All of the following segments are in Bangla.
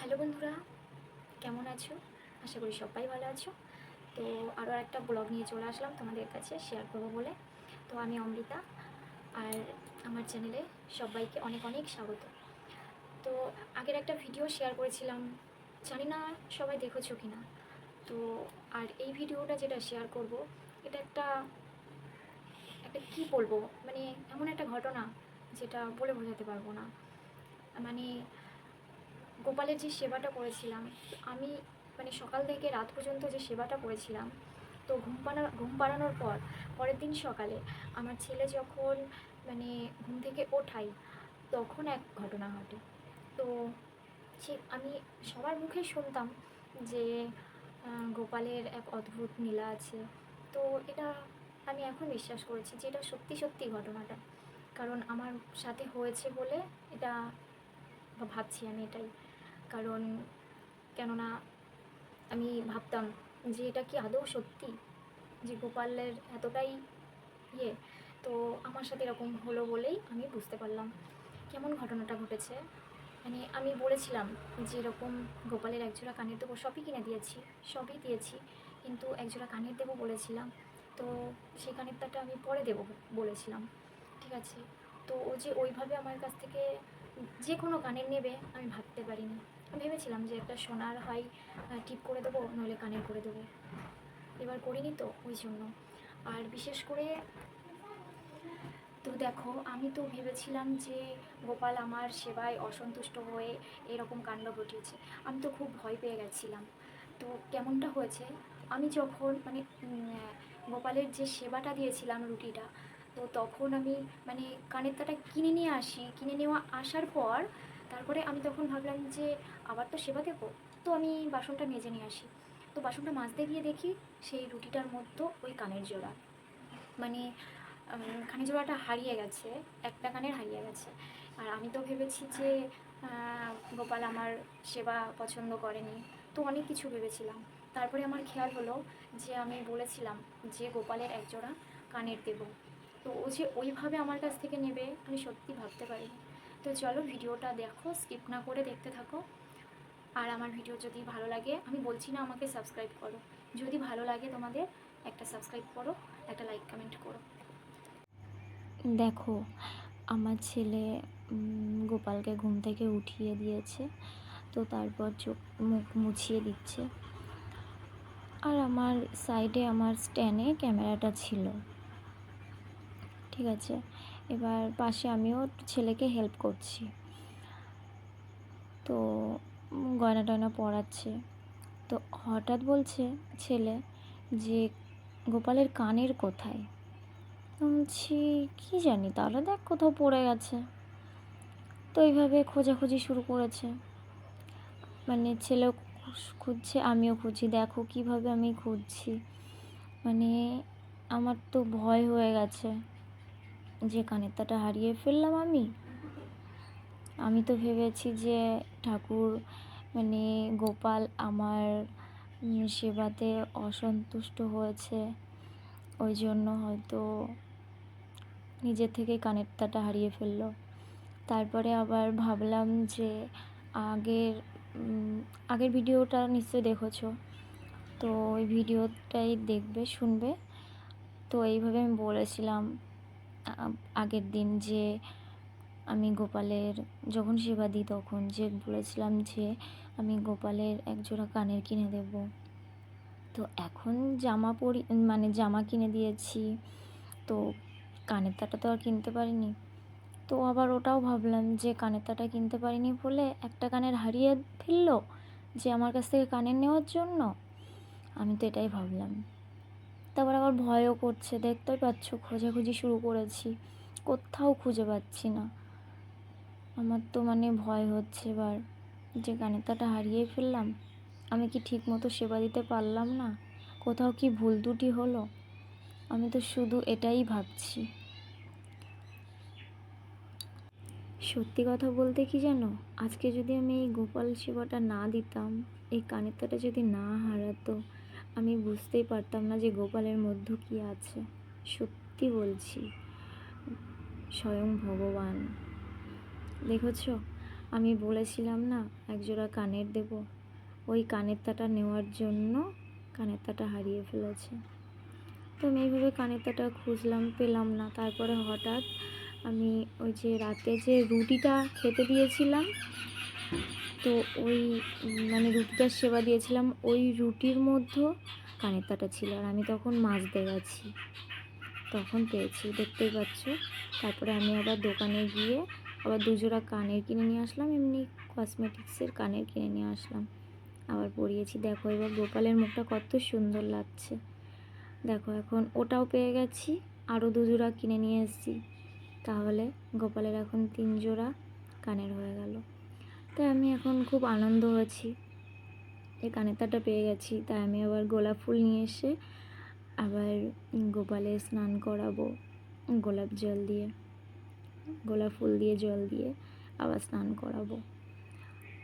হ্যালো বন্ধুরা, কেমন আছো? আশা করি সবাই ভালো আছো। তো আরও একটা ব্লগ নিয়ে চলে আসলাম তোমাদের কাছে শেয়ার করব বলে। তো আমি অমৃতা, আর আমার চ্যানেলে সবাইকে অনেক অনেক স্বাগত। তো আগের একটা ভিডিও শেয়ার করেছিলাম, জানি না সবাই দেখেছ কি না তো আর এই ভিডিওটা যেটা শেয়ার করব, এটা একটা একটা কী বলব? মানে এমন একটা ঘটনা, যেটা বলে বোঝাতে পারব না। মানে গোপালের যে সেবাটা করেছিলাম, আমি মানে সকাল থেকে রাত পর্যন্ত যে সেবাটা করেছিলাম, তো ঘুম পাড়া ঘুম পাড়ানোর পর, পরের দিন সকালে আমার ছেলে যখন মানে ঘুম থেকে ওঠাই, তখন এক ঘটনা ঘটে। তো সে, আমি সবার মুখে শুনতাম যে গোপালের এক অদ্ভুত নীলা আছে। তো এটা আমি এখন বিশ্বাস করেছি যে এটা সত্যি সত্যি ঘটনাটা। কারণ আমার সাথে হয়েছে বলে এটা ভাবছি আমি এটাই। কারণ কেননা আমি ভাবতাম যে এটা কি আদৌ সত্যি? যে গোপালের এতটাই ইয়ে? তো আমার সাথে এরকম হলো বলেই আমি বুঝতে পারলাম। কেমন ঘটনাটা ঘটেছে? মানে আমি বলেছিলাম যে এরকম গোপালের একজোড়া কানের দেবো সবই কিনে দিয়েছি, সবই দিয়েছি, কিন্তু একজোড়া কানের দেবো বলেছিলাম। তো সেই কানেরটাটা আমি পরে দেবো বলেছিলাম। ঠিক আছে? তো ও যে ওইভাবে আমার কাছ থেকে যে কোনো কানের নেবে আমি ভাবতে পারিনি। ভেবেছিলাম যে একটা সোনার হয় টিপ করে দেবো, নইলে কানের করে দেবো। এবার করিনি তো ওই জন্য। আর বিশেষ করে, তো দেখো, আমি তো ভেবেছিলাম যে গোপাল আমার সেবায় অসন্তুষ্ট হয়ে এরকম কাণ্ড ঘটিয়েছে। আমি তো খুব ভয় পেয়ে গেছিলাম। তো কেমনটা হয়েছে? আমি যখন মানে গোপালের যে সেবাটা দিয়েছিলাম রুটিটা, তো তখন আমি মানে কানের তাটা কিনে নিয়ে আসি। কিনে নেওয়া আসার পর তারপরে আমি তখন ভাবলাম যে, আবার তো সেবা দেবো। তো আমি বাসনটা মেজে নিয়ে আসি। তো বাসনটা মাজতে গিয়ে দেখি সেই রুটিটার মধ্যে ওই কানের জোড়া। মানে কানের জোড়াটা হারিয়ে গেছে, একটা কানের হারিয়ে গেছে। আর আমি তো ভেবেছি যে গোপাল আমার সেবা পছন্দ করেনি। তো অনেক কিছু ভেবেছিলাম। তারপরে আমার খেয়াল হলো যে, আমি বলেছিলাম যে, গোপালের একজোড়া কানের দেবো। তো ও যে ওইভাবে আমার কাছ থেকে নেবে, আমি সত্যি ভাবতে পারিনি। তো চলো ভিডিওটা দেখো স্কিপ না করে দেখতে থাকো। আর আমার ভিডিও যদি ভালো লাগে, আমি বলছি না আমাকে সাবস্ক্রাইব করো। যদি ভালো লাগে তোমাদের, একটা সাবস্ক্রাইব করো, একটা লাইক কমেন্ট করো। দেখো, আমার ছেলে গোপালকে ঘুম থেকে উঠিয়ে দিয়েছে, তো তারপর চোখ, মুখ মুছিয়ে দিচ্ছে। আর আমার সাইডে আমার স্ট্যান্ডে ক্যামেরাটা ছিল। ঠিক আছে? এবার পাশে আমিও ছেলেকে হেল্প করছি। তো গয়না টয়না পরাচ্ছে। তো হঠাৎ বলছে ছেলে যে, গোপালের কানের কোথায়? বলছি কী জানি, তাহলে দেখ কোথাও পড়ে গেছে। তো এইভাবে খোঁজাখুঁজি শুরু করেছে। মানে ছেলেও খুঁজছে, আমিও খুঁজছি, দেখো কীভাবে আমি খুঁজছি। মানে আমার তো ভয় হয়ে গেছে। যে কানের তাটা হারিয়ে ফেললাম আমি আমি তো ভেবেছি যে ঠাকুর মানে গোপাল আমার সেবাতে অসন্তুষ্ট হয়েছে। ওই জন্য হয়তো নিজের থেকে কানের তাটা হারিয়ে ফেলল। তারপরে আবার ভাবলাম যে আগের আগের ভিডিওটা নিশ্চয়ই দেখেছ। তো ওই ভিডিওটাই দেখবে, শুনবে। তো এইভাবে আমি বলেছিলাম আগের দিন যে আমি গোপালের যখন সেবা দিই তখন যে বলেছিলাম যে আমি গোপালের একজোড়া কানের কিনে দেব। তো এখন জামা পরি মানে জামা কিনে দিয়েছি, তো কানের তাটা তো আর কিনতে পারিনি। তো আবার ওটাও ভাবলাম যে কানের তাটা কিনতে পারিনি বলে একটা কানের হারিয়ে ফেলল যে আমার কাছ থেকে কানের নেওয়ার জন্য। আমি তো এটাই ভাবলাম। তারপর আবার ভয়ও করছে। দেখতেই পাচ্ছ, খোঁজাখুঁজি শুরু করেছি। কোথাও খুঁজে পাচ্ছি না। আমার তো মানে ভয় হচ্ছে এবার। যে কানেরতাটা হারিয়ে ফেললাম, আমি কি ঠিক মতো সেবা দিতে পারলাম না? কোথাও কি ভুল দুটি হলো? আমি তো শুধু এটাই ভাবছি। সত্যি কথা বলতে কি জানো? আজকে যদি আমি এই গোপাল সেবাটা না দিতাম, এই কানের তাটা যদি না হারাতো আমি বুঝতেই পারতাম না যে গোপালের মধ্যে কি আছে। সত্যি বলছি, স্বয়ং ভগবান। দেখেছ, আমি বলেছিলাম না, একজোড়া কানের দেব। ওই কানের তাটা নেওয়ার জন্য কানের তাটা হারিয়ে ফেলেছে। তো আমি এইভাবে কানের তাটা খুঁজলাম, পেলাম না। তারপরে হঠাৎ আমি ওই যে রাতে যে রুটিটা খেতে দিয়েছিলাম তো ওই মানে রুটিটার সেবা দিয়েছিলাম, ওই রুটির মধ্যেও কানের তাটা ছিল আর আমি তখন মাজতে গেছি তখন পেয়েছি, দেখতেই পাচ্ছ। তারপরে আমি আবার দোকানে গিয়ে আবার দুজোড়া কানের কিনে নিয়ে আসলাম, এমনি কসমেটিক্সের কানের কিনে নিয়ে আসলাম। আবার পরিয়েছি। দেখো এবার গোপালের মুখটা কত সুন্দর লাগছে। দেখো এখন ওটাও পেয়ে গেছি, আরও দুজোড়া কিনে নিয়ে এসেছি। তাহলে গোপালের এখন তিন জোড়া কানের হয়ে গেল। তাই আমি এখন খুব আনন্দ আছি। এই কানের তারটা পেয়ে গেছি, তাই আমি আবার গোলাপ ফুল নিয়ে এসে আবার গোপালে স্নান করাবো গোলাপ জল দিয়ে, গোলাপ ফুল দিয়ে জল দিয়ে আবার স্নান করাবো।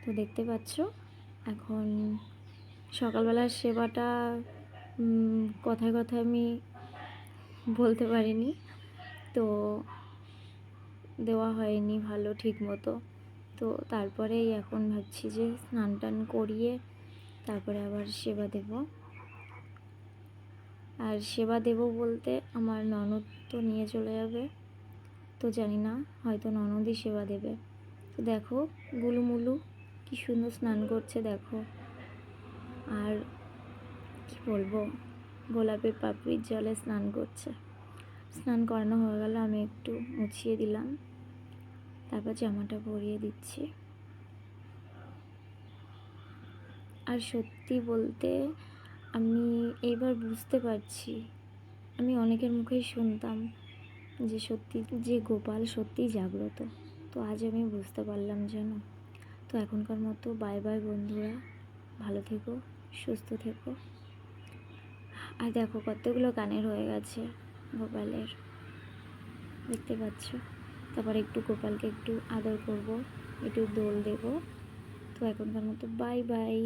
তো দেখতে পাচ্ছ, এখন সকালবেলার সেবাটা কথায় কথায় আমি বলতে পারিনি। তো দেওয়া হয়নি ভালো ঠিক মতো তো তারপরেই এখন ভাবছি যে স্নান টান করিয়ে তারপরে আবার সেবা দেব। আর সেবা দেব বলতে আমার ননদ তো নিয়ে চলে যাবে। তো জানি না, হয়তো ননদই সেবা দেবে। তো দেখো গুলুমুলু কি সুন্দর স্নান করছে দেখো। আর কি বলব, গোলাপের পাপড়ির জলে স্নান করছে। স্নান করানো হয়ে গেল, আমি একটু মুছিয়ে দিলাম। তারপর জামাটা পরিয়ে দিচ্ছি। আর সত্যি বলতে আমি এইবার বুঝতে পারছি, আমি অনেকের মুখেই শুনতাম যে সত্যি, যে গোপাল সত্যিই জাগ্রত। তো আজ আমি বুঝতে পারলাম যেন তো এখনকার মতো বাই বাই বন্ধুরা, ভালো থেকো, সুস্থ থেকো। আর দেখো কতগুলো গানের হয়ে গেছে গোপালের, দেখতে পাচ্ছ? তারপর একটু গোপালকে একটু আদর করব একটু দোল দেব। তো এখনকার মতো বাই বাই